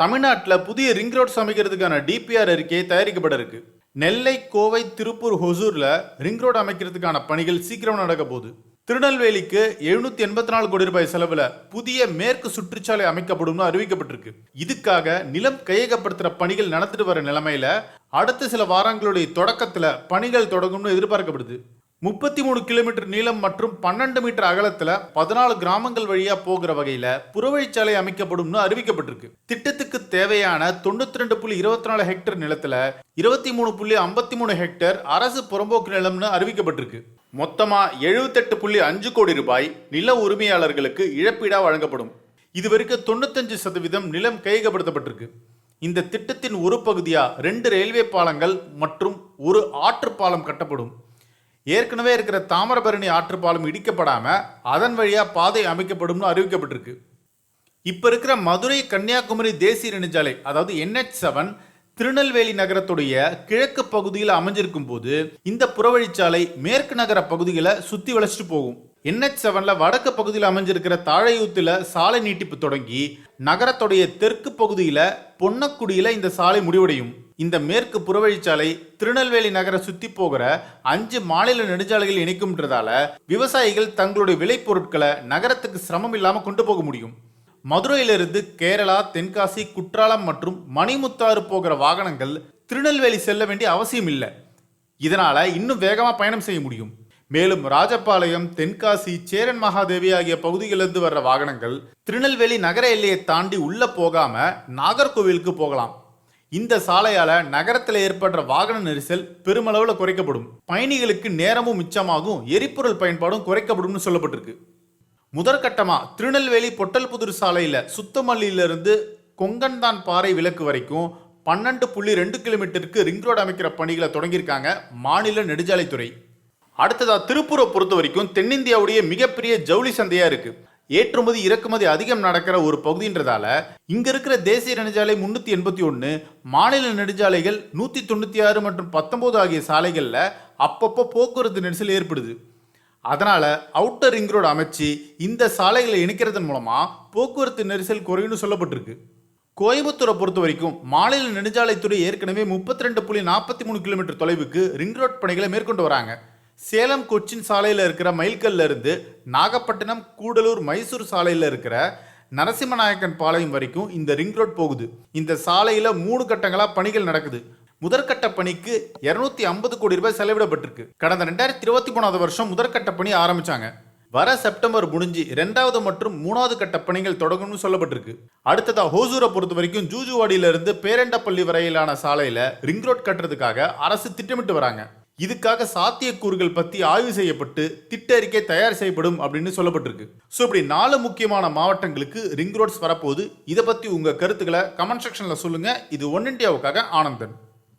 தமிழ்நாட்டில் புதிய ring road அமைக்கிறதுக்கான DPR அறிக்கை தயாரிக்கப்பட இருக்கு. நெல்லை கோவை திருப்பூர் ஹொசூரில் ரிங் ரோடு அமைக்கிறதுக்கான பணிகள் சீக்கிரம் நடக்க போகுது. திருநெல்வேலிக்கு எழுநூத்தி எண்பத்தி நாலு கோடி ரூபாய் செலவில் புதிய மேற்கு சுற்றுச்சாலை அமைக்கப்படும்னு அறிவிக்கப்பட்டிருக்கு. இதுக்காக நிலம் கையகப்படுத்துற பணிகள் நடந்துட்டு வர நிலைமையில அடுத்த சில வாரங்களுடைய தொடக்கத்துல பணிகள் தொடங்கும்னு எதிர்பார்க்கப்படுது. முப்பத்தி மூணு கிலோமீட்டர் நீளம் மற்றும் பன்னெண்டு மீட்டர் அகலத்துல பதினாலு கிராமங்கள் வழியா போகிற வகையில புறவழிச்சாலை அமைக்கப்படும்னு அறிவிக்கப்பட்டிருக்கு. திட்டத்துக்கு தேவையான தொண்ணூத்தி ரெண்டு புள்ளி இருபத்தி நாலு ஹெக்டேர் நிலத்துல இருபத்தி மூணு புள்ளி ஐம்பத்தி மூணு ஹெக்டேர் அரசு புறம்போக்கு நிலம்னு அறிவிக்கப்பட்டிருக்கு. மொத்தமா எழுபத்தெட்டு புள்ளி அஞ்சு கோடி ரூபாய் நில உரிமையாளர்களுக்கு இழப்பீடா வழங்கப்படும். இதுவரைக்கும் தொண்ணூத்தஞ்சு சதவீதம் நிலம் கையகப்படுத்தப்பட்டிருக்கு. இந்த திட்டத்தின் ஒரு பகுதியா ரெண்டு ரயில்வே பாலங்கள் மற்றும் ஒரு ஆற்று பாலம் கட்டப்படும். ஏற்கனவே இருக்கிற தாமிரபரணி ஆற்றுப்பாலம் இடிக்கப்படாம அதன் வழியா பாதை அமைக்கப்படும்னு அறிவிக்கப்பட்டிருக்கு. இப்போ இருக்கிற மதுரை கன்னியாகுமரி தேசிய நெடுஞ்சாலை அதாவது என்ஹெச் செவன் திருநெல்வேலி நகரத்துடைய கிழக்கு பகுதியில் அமைஞ்சிருக்கும் போது இந்த புறவழிச்சாலை மேற்கு நகர பகுதிகளை சுத்தி வளைச்சிட்டு போகும். என்ஹெச் செவன்ல வடக்கு பகுதியில் அமைஞ்சிருக்கிற தாழையூத்துல சாலை நீட்டிப்பு தொடங்கி நகரத்துடைய தெற்கு பகுதியில பொன்னக்குடியில இந்த சாலை முடிவடையும். இந்த மேற்கு புறவழிச்சாலை திருநெல்வேலி நகரை சுத்தி போகிற அஞ்சு மாநில நெடுஞ்சாலைகள் இணைக்கும்ன்றதால விவசாயிகள் தங்களுடைய விளைபொருட்களை நகரத்துக்கு சிரமம் இல்லாம கொண்டு போக முடியும். மதுரையிலிருந்து கேரளா தென்காசி குற்றாலம் மற்றும் மணிமுத்தாறு போகிற வாகனங்கள் திருநெல்வேலி செல்ல வேண்டிய அவசியம் இல்லை. இதனால் இன்னும் வேகமாக பயணம் செய்ய முடியும். மேலும் ராஜபாளையம் தென்காசி சேரன் மகாதேவி ஆகிய பகுதிகளிலிருந்து வர்ற வாகனங்கள் திருநெல்வேலி நகர எல்லையை தாண்டி உள்ளே போகாம நாகர்கோவிலுக்கு போகலாம். இந்த சாலையால் நகரத்தில் ஏற்படுற வாகன நெரிசல் பெருமளவில் குறைக்கப்படும். பயணிகளுக்கு நேரமும் மிச்சமாகும். எரிபொருள் பயன்பாடும் குறைக்கப்படும்னு சொல்லப்பட்டிருக்கு. முதற்கட்டமாக திருநெல்வேலி பொட்டல்புதூர் சாலையில் சுத்தமல்லியிலிருந்து கொங்கன்தான் பாறை விலக்கு வரைக்கும் பன்னெண்டு புள்ளி ரெண்டு கிலோமீட்டருக்கு ரிங் ரோடு அமைக்கிற பணிகளை தொடங்கியிருக்காங்க மாநில நெடுஞ்சாலைத்துறை. அடுத்ததாக திருப்பூரை பொறுத்த வரைக்கும் தென்னிந்தியாவுடைய மிகப்பெரிய ஜவுளி சந்தையாக இருக்குது ஏற்றுமதி இறக்குமதி அதிகம் நடக்கிற ஒரு பகுதின்றதால இங்கே இருக்கிற தேசிய நெடுஞ்சாலை முன்னூற்றி எண்பத்தி ஒன்று மாநில நெடுஞ்சாலைகள் நூற்றி தொண்ணூற்றி ஆறு மற்றும் பத்தொம்போது ஆகிய சாலைகளில் அப்பப்போ போக்குவரத்து நெரிசல் ஏற்படுது. அதனால் அவுட்டர் ரிங் ரோடு அமைச்சு இந்த சாலைகளை இணைக்கிறதன் மூலமாக போக்குவரத்து நெரிசல் குறையும்னு சொல்லப்பட்டிருக்கு. கோயம்புத்தூரை பொறுத்த வரைக்கும் மாநில நெடுஞ்சாலைத்துறை ஏற்கனவே முப்பத்தி ரெண்டு புள்ளி நாற்பத்தி மூணு கிலோமீட்டர் தொலைவுக்கு ரிங் ரோட் பணிகளை மேற்கொண்டு வராங்க. சேலம் கொச்சின் சாலையில் இருக்கிற மைல்கல்ல இருந்து நாகப்பட்டினம் கூடலூர் மைசூர் சாலையில் இருக்கிற நரசிம்மநாயக்கன் பாளையம் வரைக்கும் இந்த ரிங் ரோட் போகுது. இந்த சாலையில் மூணு கட்டங்களாக பணிகள் நடக்குது. முதற்கட்ட பணிக்கு 250 ஐம்பது கோடி ரூபாய் செலவிடப்பட்டிருக்கு. கடந்த ரெண்டாயிரத்தி இருபத்தி மூணாவது வருஷம் முதற்கட்ட பணி ஆரம்பிச்சாங்க. வர செப்டம்பர் முடிஞ்சு ரெண்டாவது மற்றும் மூணாவது கட்ட பணிகள் தொடங்கும்னு சொல்லப்பட்டிருக்கு. அடுத்ததா ஹோசூரை பொறுத்த வரைக்கும் ஜூஜுவாடியிலிருந்து பேரண்டப்பள்ளி வரையிலான சாலையில ரிங் ரோட் கட்டுறதுக்காக அரசு திட்டமிட்டு வராங்க. இதுக்காக சாத்தியக்கூறுகள் பத்தி ஆய்வு செய்யப்பட்டு திட்ட அறிக்கை தயார் செய்யப்படும் அப்படின்னு சொல்லப்பட்டிருக்கு. ஸோ இப்படி நாலு முக்கியமான மாவட்டங்களுக்கு ரிங் ரோட்ஸ் வரப்போகுது. இதை பத்தி உங்க கருத்துக்களை கமெண்ட் செக்ஷன்ல சொல்லுங்க. இது ஒன் இண்டியாவுக்காக ஆனந்தன்.